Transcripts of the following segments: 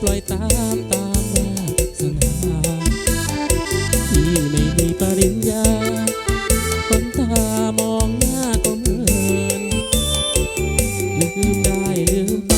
ปล่อยตามตามวาสนาที่ไม่มีปริญญาฝันตามองหน้าก็เหมือนลืมได้ลืม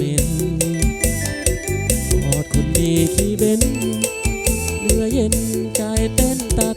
ม็นอดคนดีขี้เบ้นเนื้อเย็นใจเต้นตา